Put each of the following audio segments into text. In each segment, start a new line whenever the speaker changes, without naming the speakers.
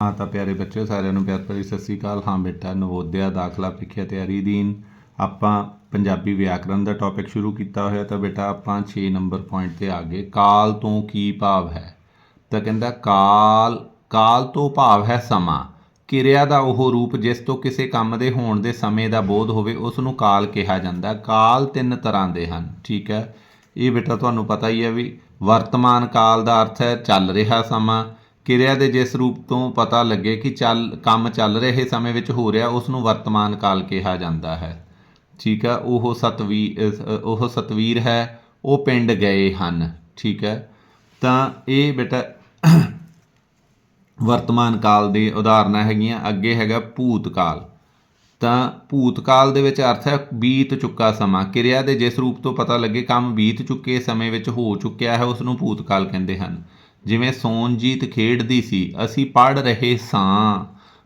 ਹਾਂ ਤਾਂ ਪਿਆਰੇ ਬੱਚਿਓ, ਸਾਰਿਆਂ ਨੂੰ ਪਿਆਰ ਭਰੀ ਸਤਿ ਸ੍ਰੀ ਅਕਾਲ। ਹਾਂ ਬੇਟਾ, ਨਵੋਦਿਆ ਦਾਖਲਾ ਪ੍ਰੀਖਿਆ ਤਿਆਰੀ ਦੀਨ। ਆਪਾਂ ਪੰਜਾਬੀ ਵਿਆਕਰਣ ਦਾ ਟੌਪਿਕ ਸ਼ੁਰੂ ਕੀਤਾ ਹੋਇਆ ਤਾਂ ਬੇਟਾ ਆਪਾਂ 6 ਨੰਬਰ ਪੁਆਇੰਟ ਤੇ ਆ ਗਏ। ਕਾਲ ਤੋਂ ਕੀ ਭਾਵ ਹੈ? ਤਾਂ ਕਹਿੰਦਾ, ਕਾਲ ਕਾਲ ਤੋਂ ਭਾਵ ਹੈ ਸਮਾਂ। ਕਿਰਿਆ ਦਾ ਉਹ ਰੂਪ ਜਿਸ ਤੋਂ ਕਿਸੇ ਕੰਮ ਦੇ ਹੋਣ ਦੇ ਸਮੇਂ ਦਾ ਬੋਧ ਹੋਵੇ ਉਸ ਨੂੰ ਕਾਲ ਕਿਹਾ ਜਾਂਦਾ। ਕਾਲ ਤਿੰਨ ਤਰ੍ਹਾਂ ਦੇ ਹਨ, ਠੀਕ ਹੈ? ਇਹ ਬੇਟਾ ਤੁਹਾਨੂੰ ਪਤਾ ਹੀ ਹੈ ਵੀ ਵਰਤਮਾਨ ਕਾਲ ਦਾ ਅਰਥ ਹੈ ਚੱਲ ਰਿਹਾ ਸਮਾਂ ਕਿਰਿਆ ਦੇ ਜਿਸ ਰੂਪ ਤੋਂ ਪਤਾ ਲੱਗੇ ਕਿ ਚੱਲ, ਕੰਮ ਚੱਲ ਰਹੇ ਸਮੇਂ ਵਿੱਚ ਹੋ ਰਿਹਾ, ਉਸ ਨੂੰ ਵਰਤਮਾਨ ਕਾਲ ਕਿਹਾ ਜਾਂਦਾ ਹੈ। ਠੀਕ ਹੈ, ਉਹ ਸਤਵੀ ਉਹ ਸਤਵੀਰ ਹੈ, ਉਹ ਪਿੰਡ ਗਏ ਹਨ। ਠੀਕ ਹੈ, ਤਾਂ ਇਹ ਬੇਟਾ ਵਰਤਮਾਨ ਕਾਲ ਦੇ ਉਦਾਹਰਨਾਂ ਹੈਗੀਆਂ, ਅੱਗੇ ਹੈਗਾ ਭੂਤਕਾਲ ਤਾਂ ਭੂਤਕਾਲ ਦੇ ਵਿੱਚ ਅਰਥ ਹੈ ਬੀਤ ਚੁੱਕਾ ਸਮਾਂ। ਕਿਰਿਆ ਦੇ ਜਿਸ ਰੂਪ ਤੋਂ ਪਤਾ ਲੱਗੇ, ਕੰਮ ਬੀਤ ਚੁੱਕੇ ਸਮੇਂ ਵਿੱਚ ਹੋ ਚੁੱਕਿਆ ਹੈ, ਉਸ ਨੂੰ ਭੂਤਕਾਲ ਕਹਿੰਦੇ ਹਨ। ਜਿਵੇਂ ਸੋਨਜੀਤ ਖੇਡਦੀ ਸੀ, ਅਸੀਂ ਪੜ ਰਹੇ ਸਾਂ।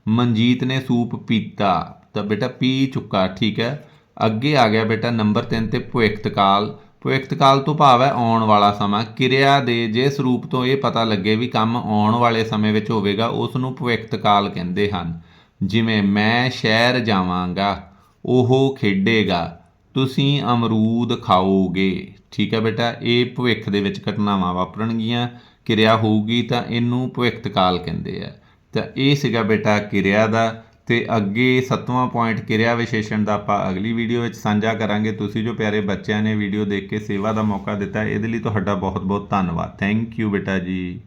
ਮਨਜੀਤ ਨੇ ਸੂਪ ਪੀਤਾ। ਤਾਂ ਬੇਟਾ ਪੀ ਚੁੱਕਾ, ਠੀਕ ਹੈ? ਅੱਗੇ ਆ ਗਿਆ ਬੇਟਾ ਨੰਬਰ 3 ਤੇ ਭਵਿੱਖਤ ਕਾਲ ਭਵਿੱਖਤ ਕਾਲ ਤੋਂ ਭਾਵ ਹੈ ਆਉਣ ਵਾਲਾ ਸਮਾਂ। ਕਿਰਿਆ ਦੇ ਜਿਸ ਰੂਪ ਤੋਂ ਇਹ ਪਤਾ ਲੱਗੇ ਵੀ ਕੰਮ ਆਉਣ ਵਾਲੇ ਸਮੇਂ ਵਿੱਚ ਹੋਵੇਗਾ ਉਸ ਨੂੰ ਭਵਿੱਖਤ ਕਾਲ ਕਹਿੰਦੇ ਹਨ। ਜਿਵੇਂ, ਮੈਂ ਸ਼ਹਿਰ ਜਾਵਾਂਗਾ, ਉਹ ਖੇਡੇਗਾ, ਤੁਸੀਂ ਅਮਰੂਦ ਖਾਓਗੇ। ਠੀਕ ਹੈ ਬੇਟਾ? ਇਹ ਭਵਿੱਖ ਦੇ ਵਿੱਚ ਘਟਨਾਵਾਂ ਵਾਪਰਨਗੀਆਂ। ਕਿਰਿਆ ਹੋਊਗੀ ਤਾਂ ਇਹਨੂੰ ਭਵਿੱਖਤ ਕਾਲ ਕਹਿੰਦੇ ਆ। ਤਾਂ ਇਹ ਸੀਗਾ ਬੇਟਾ ਕਿਰਿਆ ਦਾ। ਤੇ ਅੱਗੇ ਸੱਤਵਾਂ ਪੁਆਇੰਟ ਕਿਰਿਆ ਵਿਸ਼ੇਸ਼ਣ ਦਾ ਆਪਾਂ ਅਗਲੀ ਵੀਡੀਓ ਵਿੱਚ ਸਾਂਝਾ ਕਰਾਂਗੇ। ਤੁਸੀਂ ਜੋ ਪਿਆਰੇ ਬੱਚਿਆਂ ਨੇ ਵੀਡੀਓ ਦੇਖ ਕੇ ਸੇਵਾ ਦਾ ਮੌਕਾ ਦਿੱਤਾ, ਇਹਦੇ ਲਈ ਤੁਹਾਡਾ ਬਹੁਤ ਬਹੁਤ ਧੰਨਵਾਦ। ਥੈਂਕ ਯੂ ਬੇਟਾ ਜੀ।